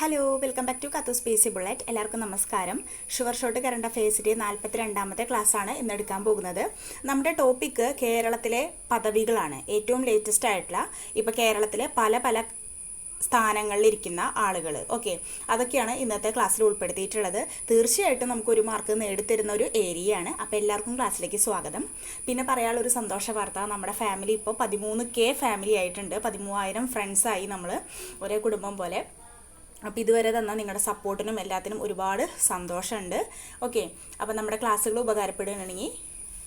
Hello welcome back to കത്തു സ്പേസി bullet എല്ലാവർക്കും നമസ്കാരം. ഷുവർ ഷോട്ട് കറണ്ട് അഫയേഴ്സിന്റെ നാൽപ്പത്തി രണ്ടാമത്തെ ക്ലാസ്സാണ് ഇന്ന് എടുക്കാൻ പോകുന്നത്. നമ്മുടെ ടോപ്പിക്ക് കേരളത്തിലെ പദവികളാണ്. ഏറ്റവും ലേറ്റസ്റ്റ് ആയിട്ടുള്ള ഇപ്പോൾ കേരളത്തിലെ പല പല സ്ഥാനങ്ങളിലിരിക്കുന്ന ആളുകൾ ഓക്കെ അതൊക്കെയാണ് ഇന്നത്തെ ക്ലാസ്സിൽ ഉൾപ്പെടുത്തിയിട്ടുള്ളത്. തീർച്ചയായിട്ടും നമുക്കൊരു മാർക്ക് നേടിത്തരുന്ന ഒരു ഏരിയയാണ് അപ്പോൾ എല്ലാവർക്കും ക്ലാസ്സിലേക്ക് സ്വാഗതം. പിന്നെ പറയാനുള്ള ഒരു സന്തോഷ വാർത്ത നമ്മുടെ ഫാമിലി ഇപ്പോൾ പതിമൂന്ന് കെ ഫാമിലി ആയിട്ടുണ്ട്. പതിമൂവായിരം ഫ്രണ്ട്സായി നമ്മൾ ഒരേ കുടുംബം പോലെ. അപ്പോൾ ഇതുവരെ തന്ന നിങ്ങളുടെ സപ്പോർട്ടിനും എല്ലാത്തിനും ഒരുപാട് സന്തോഷമുണ്ട്. ഓക്കെ അപ്പോൾ നമ്മുടെ ക്ലാസ്സുകൾ ഉപകാരപ്പെടുകയാണെങ്കിൽ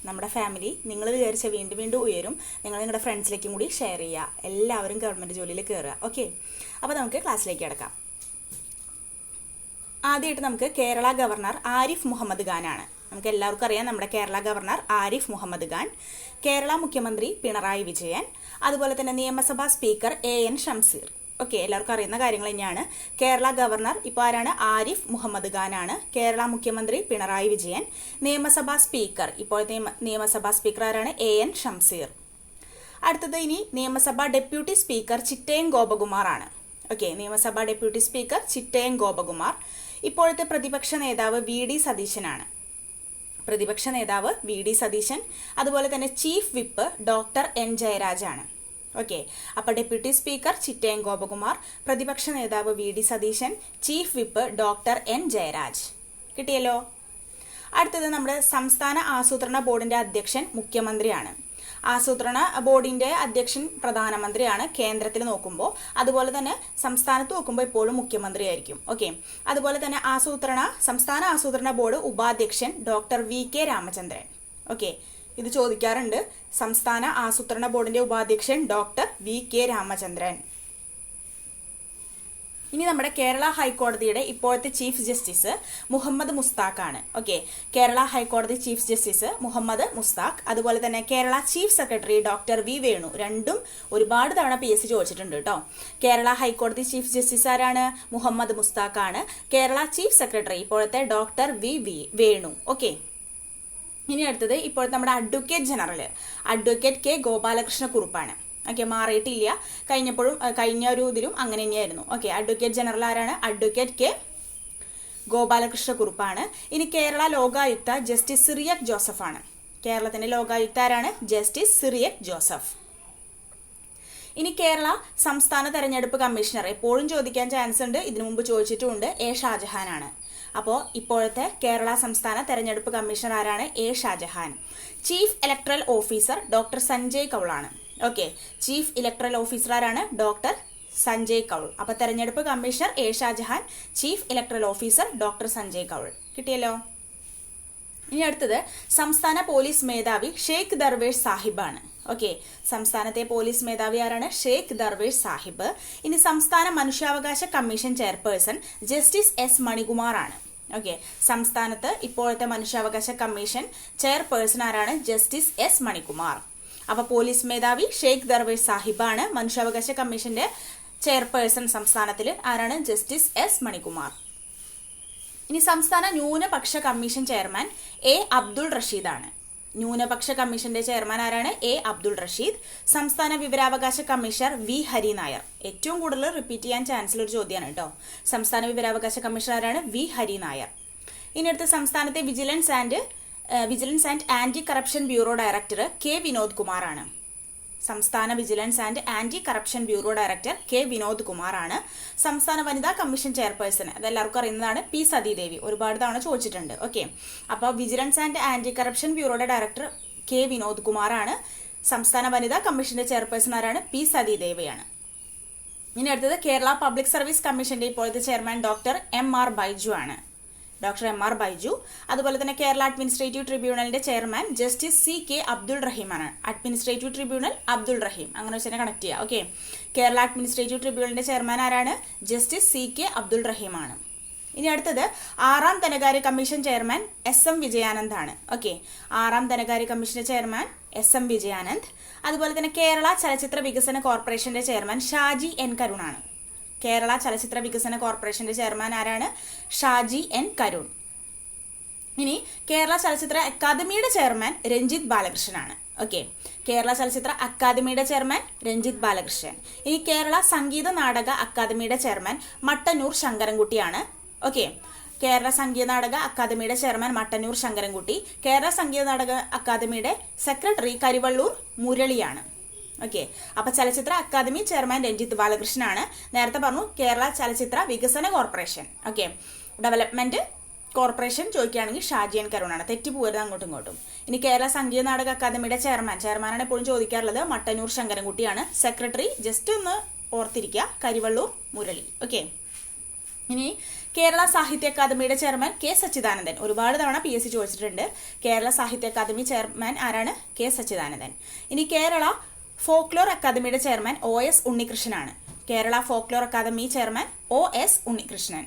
നമ്മുടെ ഫാമിലി നിങ്ങൾ വിചാരിച്ച വീണ്ടും വീണ്ടും ഉയരും. നിങ്ങൾ നിങ്ങളുടെ ഫ്രണ്ട്സിലേക്കും കൂടി ഷെയർ ചെയ്യുക. എല്ലാവരും ഗവൺമെന്റ് ജോലിയിൽ കയറുക ഓക്കെ അപ്പോൾ നമുക്ക് ക്ലാസ്സിലേക്ക് കിടക്കാം. ആദ്യമായിട്ട് നമുക്ക് കേരള ഗവർണർ ആരിഫ് മുഹമ്മദ് ഖാനാണ് നമുക്ക് എല്ലാവർക്കും അറിയാം നമ്മുടെ കേരള ഗവർണർ ആരിഫ് മുഹമ്മദ് ഖാൻ കേരള മുഖ്യമന്ത്രി പിണറായി വിജയൻ അതുപോലെ തന്നെ നിയമസഭാ speaker A N Shamseer. Okay എല്ലാവർക്കും അറിയുന്ന കാര്യങ്ങൾ തന്നെയാണ്. കേരള ഗവർണർ ഇപ്പോൾ ആരാണ്? ആരിഫ് മുഹമ്മദ് ഖാനാണ്. കേരള മുഖ്യമന്ത്രി പിണറായി വിജയൻ. നിയമസഭാ സ്പീക്കർ ഇപ്പോഴത്തെ നിയമ- നിയമസഭാ സ്പീക്കർ ആരാണ്? A N Shamseer. അടുത്തത് ഇനി നിയമസഭാ ഡെപ്യൂട്ടി സ്പീക്കർ ചിറ്റയം ഗോപകുമാറാണ്. ഓക്കെ നിയമസഭാ ഡെപ്യൂട്ടി സ്പീക്കർ ചിറ്റയം ഗോപകുമാർ. ഇപ്പോഴത്തെ പ്രതിപക്ഷ നേതാവ് വി ഡി സതീശനാണ്. പ്രതിപക്ഷ നേതാവ് വി ഡി സതീശൻ. അതുപോലെ തന്നെ ചീഫ് വിപ്പ് ഡോക്ടർ എൻ ജയരാജാണ്. ഓക്കെ അപ്പോൾ ഡെപ്യൂട്ടി സ്പീക്കർ ചിറ്റയം ഗോപകുമാർ പ്രതിപക്ഷ നേതാവ് V D Satheesan chief whip doctor N Jayaraj. കിട്ടിയല്ലോ? അടുത്തത് നമ്മുടെ സംസ്ഥാന ആസൂത്രണ ബോർഡിന്റെ അധ്യക്ഷൻ മുഖ്യമന്ത്രിയാണ്. ആസൂത്രണ ബോർഡിന്റെ അധ്യക്ഷൻ പ്രധാനമന്ത്രിയാണ് കേന്ദ്രത്തിൽ നോക്കുമ്പോൾ അതുപോലെ തന്നെ സംസ്ഥാനത്ത് നോക്കുമ്പോൾ ഇപ്പോഴും മുഖ്യമന്ത്രിയായിരിക്കും. ഓക്കെ അതുപോലെ തന്നെ ആസൂത്രണ സംസ്ഥാന ആസൂത്രണ ബോർഡ് ഉപാധ്യക്ഷൻ doctor V K Ramachandran. Okay ഇത് ചോദിക്കാറുണ്ട്. സംസ്ഥാന ആസൂത്രണ ബോർഡിന്റെ ഉപാധ്യക്ഷൻ ഡോക്ടർ വി കെ രാമചന്ദ്രൻ. ഇനി നമ്മുടെ കേരള ഹൈക്കോടതിയുടെ ഇപ്പോഴത്തെ chief justice Muhammad മുസ്താഖാണ്. Okay. Kerala high court chief justice Muhammad Mushtaq അതുപോലെ തന്നെ Kerala chief secretary doctor V Venu രണ്ടും ഒരുപാട് തവണ പി എസ് ചോദിച്ചിട്ടുണ്ട് കേട്ടോ കേരള ഹൈക്കോടതി ചീഫ് ജസ്റ്റിസ് ആരാണ്? മുഹമ്മദ് മുസ്താഖാണ്. കേരള ചീഫ് സെക്രട്ടറി ഇപ്പോഴത്തെ doctor V V Venu. Okay. ഇനി അടുത്തത് ഇപ്പോഴത്തെ നമ്മുടെ advocate general advocate K Gopalakrishna കുറുപ്പാണ്. Okay മാറിയിട്ടില്ല. കഴിഞ്ഞപ്പോഴും കഴിഞ്ഞ ഒരു ഇതിലും അങ്ങനെ തന്നെയായിരുന്നു. ഓക്കെ അഡ്വക്കേറ്റ് ജനറൽ ആരാണ്? അഡ്വക്കേറ്റ് കെ ഗോപാലകൃഷ്ണ കുറുപ്പാണ്. ഇനി കേരള ലോകായുക്ത ജസ്റ്റിസ് സിറിയക് ജോസഫാണ്. കേരളത്തിന്റെ ലോകായുക്ത ആരാണ്? ജസ്റ്റിസ് സിറിയക് ജോസഫ്. ഇനി കേരള സംസ്ഥാന തെരഞ്ഞെടുപ്പ് കമ്മീഷണർ എപ്പോഴും ചോദിക്കാൻ ചാൻസ് ഉണ്ട്. ഇതിനു മുമ്പ് ചോദിച്ചിട്ടുമുണ്ട്. എ ഷാജഹാനാണ്. അപ്പോൾ ഇപ്പോഴത്തെ കേരള സംസ്ഥാന തെരഞ്ഞെടുപ്പ് കമ്മീഷണർ ആരാണ്? A Shajahan. Chief electoral officer doctor Sanjay കൗളാണ്. Okay. Chief electoral officer ആരാണ്? ഡോക്ടർ സഞ്ജയ് കൗൾ. അപ്പോൾ തെരഞ്ഞെടുപ്പ് commissioner A Shajahan chief electoral officer doctor Sanjay Kaul. കിട്ടിയല്ലോ? ഇനി അടുത്തത് സംസ്ഥാന പോലീസ് മേധാവി ഷെയ്ഖ് ദർവേഷ് സാഹിബാണ്. ഓക്കെ സംസ്ഥാനത്തെ പോലീസ് മേധാവി ആരാണ്? ഷെയ്ഖ് ദർവേഷ് സാഹിബ്. ഇനി സംസ്ഥാന മനുഷ്യാവകാശ commission chairperson justice S Manikumar ആണ് ഓക്കെ സംസ്ഥാനത്ത് ഇപ്പോഴത്തെ മനുഷ്യാവകാശ കമ്മീഷൻ ചെയർപേഴ്സൺ ആരാണ്? Justice S Manikumar. അപ്പോൾ പോലീസ് മേധാവി ഷെയ്ഖ് ദർവേഷ് സാഹിബാണ് മനുഷ്യാവകാശ കമ്മീഷന്റെ ചെയർപേഴ്സൺ സംസ്ഥാനത്തിൽ. ആരാണ്? Justice S Manikumar. ഇനി സംസ്ഥാന ന്യൂനപക്ഷ കമ്മീഷൻ ചെയർമാൻ എ അബ്ദുൾ റഷീദാണ്. ന്യൂനപക്ഷ കമ്മീഷന്റെ ചെയർമാൻ ആരാണ്? എ. അബ്ദുൾ റഷീദ്. സംസ്ഥാന വിവരാവകാശ കമ്മീഷണർ വി. ഹരി നായർ ഏറ്റവും കൂടുതൽ റിപ്പീറ്റ് ചെയ്യാൻ ചാൻസ് ഉള്ള ഒരു ചോദ്യമാണ് കേട്ടോ. സംസ്ഥാന വിവരാവകാശ കമ്മീഷണർ ആരാണ്? വി. ഹരി നായർ ഇനി അടുത്ത സംസ്ഥാനത്തെ vigilance and vigilance and anti corruption bureau director K. Vinod കുമാറാണ്. സംസ്ഥാന vigilance and anti corruption bureau director K Vinod കുമാറാണ്. സംസ്ഥാന വനിതാ കമ്മീഷൻ ചെയർപേഴ്സൺ. അതെല്ലാവർക്കും അറിയുന്നതാണ് പി സതീദേവി. ഒരുപാട് തവണ ചോദിച്ചിട്ടുണ്ട്. ഓക്കെ. അപ്പോൾ വിജിലൻസ് ആൻഡ് ആന്റി കറപ്ഷൻ ബ്യൂറോയുടെ ഡയറക്ടർ കെ വിനോദ് കുമാറാണ്. സംസ്ഥാന വനിതാ കമ്മീഷന്റെ ചെയർപേഴ്സൺ ആരാണ്? പി സതീദേവിയാണ്. ഇനി അടുത്തത് കേരള പബ്ലിക് സർവീസ് കമ്മീഷന്റെ ഇപ്പോഴത്തെ chairman doctor M R Baiju ആണ്. Doctor M R Baiju. അതുപോലെ തന്നെ Kerala administrative ട്രിബ്യൂണലിന്റെ chairman justice C K Abdul റഹീമാണ്. Administrative tribunal Abdul Rahim. അങ്ങനെ വെച്ച് തന്നെ കണക്ട് ചെയ്യുക ഓക്കെ കേരള അഡ്മിനിസ്ട്രേറ്റീവ് ട്രിബ്യൂണലിന്റെ ചെയർമാൻ ആരാണ്? ജസ്റ്റിസ് സി കെ അബ്ദുൾ റഹീമാണ്. ഇനി അടുത്തത് ആറാം ധനകാര്യ commission chairman S M Vijayanand ആണ്. ഓക്കെ ആറാം ധനകാര്യ കമ്മീഷന്റെ ചെയർമാൻ എസ് എം വിജയാനന്ദ്. അതുപോലെ തന്നെ കേരള ചലച്ചിത്ര വികസന കോർപ്പറേഷന്റെ ചെയർമാൻ ഷാജി എൻ കരുണാണ്. കേരള ചലച്ചിത്ര വികസന കോർപ്പറേഷന്റെ ചെയർമാൻ ആരാണ്? ഷാജി എൻ കരുൺ. ഇനി കേരള ചലച്ചിത്ര അക്കാദമിയുടെ ചെയർമാൻ രഞ്ജിത്ത് ബാലകൃഷ്ണനാണ്. ഓക്കെ. കേരള ചലച്ചിത്ര അക്കാദമിയുടെ ചെയർമാൻ രഞ്ജിത്ത് ബാലകൃഷ്ണൻ. ഇനി കേരള സംഗീത നാടക അക്കാദമിയുടെ ചെയർമാൻ മട്ടന്നൂർ ശങ്കരൻകുട്ടിയാണ്. ഓക്കെ. കേരള സംഗീത നാടക അക്കാദമിയുടെ ചെയർമാൻ മട്ടന്നൂർ ശങ്കരൻകുട്ടി. കേരള സംഗീത നാടക അക്കാദമിയുടെ സെക്രട്ടറി കരിവള്ളൂർ മുരളിയാണ്. ഓക്കെ അപ്പൊ ചലച്ചിത്ര അക്കാദമി ചെയർമാൻ രഞ്ജിത്ത് ബാലകൃഷ്ണനാണ്. നേരത്തെ പറഞ്ഞു കേരള ചലച്ചിത്ര വികസന കോർപ്പറേഷൻ. ഓക്കെ ഡെവലപ്മെന്റ് കോർപ്പറേഷൻ ചോദിക്കുകയാണെങ്കിൽ ഷാജിയൻ കരുണാണ്. തെറ്റിപ്പോരുത് അങ്ങോട്ടും ഇങ്ങോട്ടും. ഇനി കേരള സംഗീത നാടക അക്കാദമിയുടെ ചെയർമാൻ. ചെയർമാനാണ് എപ്പോഴും ചോദിക്കാറുള്ളത് മട്ടന്നൂർ ശങ്കരൻകുട്ടിയാണ്. സെക്രട്ടറി ജസ്റ്റ് ഒന്ന് ഓർത്തിരിക്കുക. കരിവള്ളൂർ മുരളി. ഓക്കെ ഇനി കേരള സാഹിത്യ അക്കാദമിയുടെ ചെയർമാൻ കെ സച്ചിദാനന്ദൻ. ഒരുപാട് തവണ പി എസ് സി ചോദിച്ചിട്ടുണ്ട്. കേരള സാഹിത്യ അക്കാദമി ചെയർമാൻ ആരാണ്? കെ സച്ചിദാനന്ദൻ. ഇനി കേരള ഫോക്ലോർ അക്കാദമിയുടെ chairman O S ഉണ്ണികൃഷ്ണനാണ്. Kerala folklore academy chairman O S Unnikrishnan.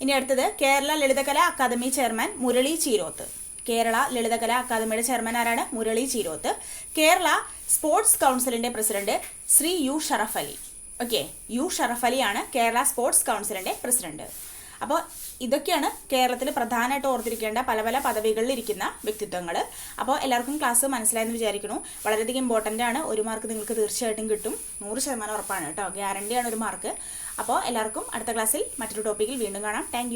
ഇനി അടുത്തത് കേരള ലളിതകലാ അക്കാദമി ചെയർമാൻ മുരളി ചീരോത്ത്. കേരള ലളിതകലാ അക്കാദമിയുടെ ചെയർമാൻ ആരാണ്? മുരളി ചീരോത്ത്. കേരള സ്പോർട്സ് കൗൺസിലിന്റെ president Shri U Sharaf Ali. Okay U Sharaf അലിയാണ് Kerala sports കൗൺസിലിന്റെ പ്രസിഡന്റ്. അപ്പോൾ ഇതൊക്കെയാണ് കേരളത്തിൽ പ്രധാനമായിട്ട് ഓർത്തിരിക്കേണ്ട പല പല പദവികളിൽ ഇരിക്കുന്ന വ്യക്തിത്വങ്ങൾ. അപ്പോൾ എല്ലാവർക്കും ക്ലാസ് മനസ്സിലായെന്ന് വിചാരിക്കുന്നു. വളരെയധികം ഇമ്പോർട്ടന്റ് ആണ്. ഒരു മാർക്ക് നിങ്ങൾക്ക് തീർച്ചയായിട്ടും കിട്ടും. നൂറ് ശതമാനം ഉറപ്പാണ് കേട്ടോ. ഗ്യാരണ്ടിയാണ് ഒരു മാർക്ക് അപ്പോൾ എല്ലാവർക്കും അടുത്ത ക്ലാസ്സിൽ മറ്റൊരു ടോപ്പിക്കിൽ വീണ്ടും കാണാം. താങ്ക്